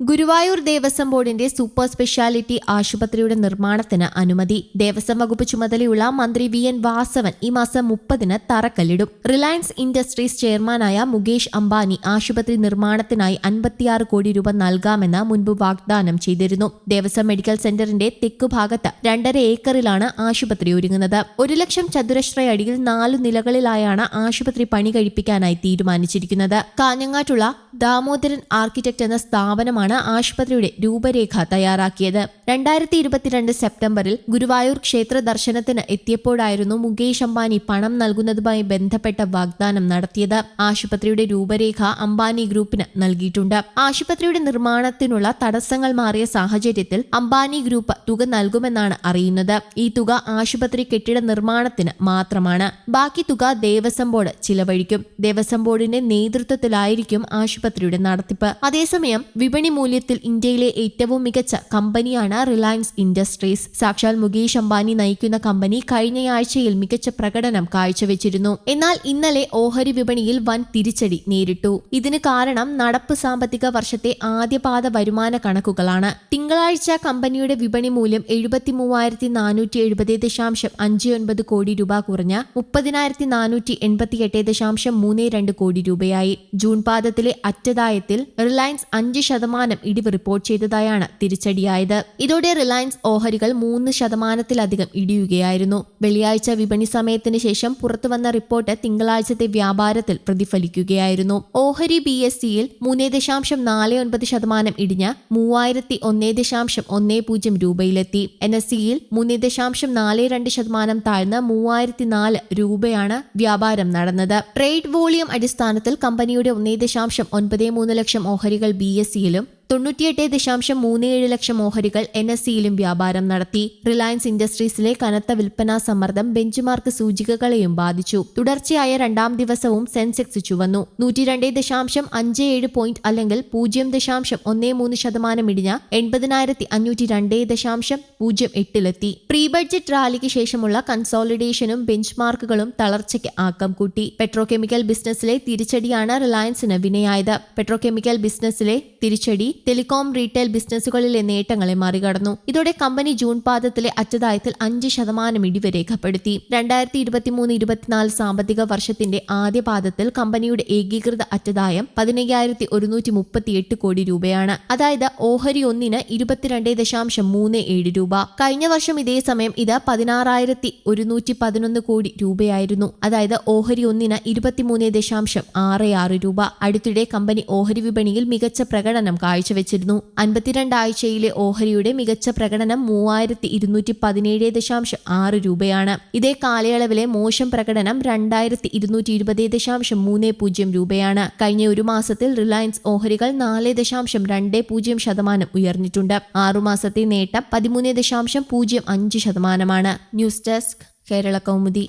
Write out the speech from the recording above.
ഗുരുവായൂർ ദേവസ്വം ബോർഡിന്റെ super speciality ആശുപത്രിയുടെ നിർമ്മാണത്തിന് അനുമതി. ദേവസ്വം വകുപ്പ് ചുമതലയുള്ള മന്ത്രി വി എൻ വാസവൻ ഈ മാസം മുപ്പതിന് തറക്കല്ലിടും. റിലയൻസ് ഇൻഡസ്ട്രീസ് ചെയർമാനായ മുകേഷ് അംബാനി ആശുപത്രി നിർമ്മാണത്തിനായി അൻപത്തിയാറ് കോടി രൂപ നൽകാമെന്ന് മുൻപ് വാഗ്ദാനം ചെയ്തിരുന്നു. ദേവസ്വം മെഡിക്കൽ സെന്ററിന്റെ തെക്കു ഭാഗത്ത് രണ്ടര ഏക്കറിലാണ് ആശുപത്രി ഒരുങ്ങുന്നത്. ഒരു ലക്ഷം ചതുരശ്ര അടിയിൽ നാലു നിലകളിലായാണ് ആശുപത്രി പണി കഴിപ്പിക്കാനായി തീരുമാനിച്ചിരിക്കുന്നത്. കാഞ്ഞങ്ങാട്ടുള്ള ദാമോദരൻ ആർക്കിടെക്ട് എന്ന സ്ഥാപനമാണ് ആശുപത്രിയുടെ രൂപരേഖ തയ്യാറാക്കിയത്. രണ്ടായിരത്തി ഇരുപത്തിരണ്ട് സെപ്റ്റംബറിൽ ഗുരുവായൂർ ക്ഷേത്ര ദർശനത്തിന് എത്തിയപ്പോഴായിരുന്നു മുകേഷ് അംബാനി പണം നൽകുന്നതുമായി ബന്ധപ്പെട്ട വാഗ്ദാനം നടത്തിയത്. ആശുപത്രിയുടെ രൂപരേഖ അംബാനി ഗ്രൂപ്പിന് നൽകിയിട്ടുണ്ട്. ആശുപത്രിയുടെ നിർമ്മാണത്തിനുള്ള തടസ്സങ്ങൾ മാറിയ സാഹചര്യത്തിൽ അംബാനി ഗ്രൂപ്പ് തുക നൽകുമെന്നാണ് അറിയുന്നത്. ഈ തുക ആശുപത്രി കെട്ടിട നിർമ്മാണത്തിന് മാത്രമാണ്. ബാക്കി തുക ദേവസ്വം ബോർഡ് ചിലവഴിക്കും. ദേവസ്വം ബോർഡിന്റെ നേതൃത്വത്തിലായിരിക്കും ആശുപത്രിയുടെ നടത്തിപ്പ്. അതേസമയം വിപണി മൂല്യത്തിൽ ഇന്ത്യയിലെ ഏറ്റവും മികച്ച കമ്പനിയാണ് റിലയൻസ് ഇൻഡസ്ട്രീസ്. സാക്ഷാൽ മുകേഷ് അംബാനി നയിക്കുന്ന കമ്പനി കഴിഞ്ഞയാഴ്ചയിൽ മികച്ച പ്രകടനം കാഴ്ചവെച്ചിരുന്നു. എന്നാൽ ഇന്നലെ ഓഹരി വിപണിയിൽ വൻ തിരിച്ചടി നേരിട്ടു. ഇതിന് കാരണം നടപ്പ് സാമ്പത്തിക വർഷത്തെ ആദ്യപാദ വരുമാന കണക്കുകളാണ്. തിങ്കളാഴ്ച കമ്പനിയുടെ വിപണി മൂല്യം എഴുപത്തി മൂവായിരത്തി നാനൂറ്റി എഴുപത് ദശാംശം അഞ്ച് ഒൻപത് കോടി രൂപ കുറഞ്ഞ മുപ്പതിനായിരത്തി നാനൂറ്റി ദശാംശം മൂന്ന് രണ്ട് കോടി രൂപയായി. ജൂൺ പാദത്തിലെ അറ്റദായത്തിൽ റിലയൻസ് അഞ്ച് ശതമാനം ഇടിവ് റിപ്പോർട്ട് ചെയ്തതായാണ് തിരിച്ചടിയായത്. ഇതോടെ റിലയൻസ് ഓഹരികൾ മൂന്ന് ശതമാനത്തിലധികം ഇടിയുകയായിരുന്നു. വെള്ളിയാഴ്ച വിപണി സമയത്തിന് ശേഷം പുറത്തുവന്ന റിപ്പോർട്ട് തിങ്കളാഴ്ചത്തെ വ്യാപാരത്തിൽ പ്രതിഫലിക്കുകയായിരുന്നു. ഓഹരി ബി എസ് സിയിൽ മൂന്നേ ദശാംശം നാല് ഒൻപത് ശതമാനം ഇടിഞ്ഞ് മൂവായിരത്തി ഒന്നേ ദശാംശം ഒന്നേ പൂജ്യം രൂപയിലെത്തി. എൻ എസ് സിയിൽ മൂന്നേ ദശാംശം നാല് രണ്ട് ശതമാനം താഴ്ന്ന് മൂവായിരത്തി നാല് രൂപയാണ് വ്യാപാരം നടന്നത്. ട്രേഡ് വോളിയം അടിസ്ഥാനത്തിൽ കമ്പനിയുടെ ഒന്നേ ദശാംശം ഒൻപത് മൂന്ന് ലക്ഷം ഓഹരികൾ ബി എസ് സിയിലും തൊണ്ണൂറ്റിയെട്ട് ദശാംശം മൂന്ന് ഏഴ് ലക്ഷം ഓഹരികൾ എൻ എസ് സിയിലും വ്യാപാരം നടത്തി. റിലയൻസ് ഇൻഡസ്ട്രീസിലെ കനത്ത വിൽപ്പനാ സമ്മർദ്ദം ബെഞ്ച്മാർക്ക് സൂചികകളെയും ബാധിച്ചു. തുടർച്ചയായ രണ്ടാം ദിവസവും സെൻസെക്സ് ചുവന്നു. നൂറ്റി രണ്ട് ദശാംശം അഞ്ച് ഏഴ് പോയിന്റ് അല്ലെങ്കിൽ പൂജ്യം ദശാംശം ഒന്നേ മൂന്ന് ശതമാനം ഇടിഞ്ഞ എൺപതിനായിരത്തി അഞ്ഞൂറ്റി രണ്ട് ദശാംശം പൂജ്യം എട്ടിലെത്തി. പ്രീ ബഡ്ജറ്റ് റാലിക്ക് ശേഷമുള്ള കൺസോളിഡേഷനും ബെഞ്ച്മാർക്കുകളും തളർച്ചയ്ക്ക് ആക്കം കൂട്ടി. പെട്രോകെമിക്കൽ ബിസിനസ്സിലെ തിരിച്ചടിയാണ് റിലയൻസിന് വിനയായത്. പെട്രോകെമിക്കൽ ബിസിനസ്സിലെ തിരിച്ചടി ടെലികോം റീറ്റെയിൽ ബിസിനസ്സുകളിലെ നേട്ടങ്ങളെ മറികടന്നു. ഇതോടെ കമ്പനി ജൂൺ പാദത്തിലെ അറ്റദായത്തിൽ അഞ്ച് ശതമാനം ഇടിവ് രേഖപ്പെടുത്തി. രണ്ടായിരത്തി ഇരുപത്തിമൂന്ന് ഇരുപത്തിനാല് സാമ്പത്തിക വർഷത്തിന്റെ ആദ്യ പാദത്തിൽ കമ്പനിയുടെ ഏകീകൃത അറ്റദായം പതിനയ്യായിരത്തി ഒരുന്നൂറ്റി മുപ്പത്തി എട്ട് കോടി രൂപയാണ്. അതായത് ഓഹരി ഒന്നിന് ഇരുപത്തിരണ്ട് ദശാംശം മൂന്ന് ഏഴ് രൂപ. കഴിഞ്ഞ വർഷം ഇതേ സമയം ഇത് പതിനാറായിരത്തി ഒരുന്നൂറ്റി പതിനൊന്ന് കോടി രൂപയായിരുന്നു. അതായത് ഓഹരി ഒന്നിന് ഇരുപത്തിമൂന്ന് ദശാംശം ആറ് ആറ് രൂപ. അടുത്തിടെ കമ്പനി ഓഹരി വിപണിയിൽ മികച്ച പ്രകടനം കാഴ്ചവെച്ചിരുന്നു അൻപത്തിരണ്ട് ആഴ്ചയിലെ ഓഹരിയുടെ മികച്ച പ്രകടനം മൂവായിരത്തി ഇരുന്നൂറ്റി പതിനേഴ് ദശാംശം ആറ് രൂപയാണ്. ഇതേ കാലയളവിലെ മോശം പ്രകടനം രണ്ടായിരത്തി ഇരുന്നൂറ്റി ഇരുപത് ദശാംശം മൂന്ന് പൂജ്യം രൂപയാണ്. കഴിഞ്ഞ ഒരു മാസത്തിൽ റിലയൻസ് ഓഹരികൾ നാല് ദശാംശം രണ്ട് പൂജ്യം ശതമാനം ഉയർന്നിട്ടുണ്ട്. ആറുമാസത്തെ നേട്ടം പതിമൂന്ന് ദശാംശം പൂജ്യം അഞ്ച് ശതമാനമാണ്. News desk Kerala Kaumudi.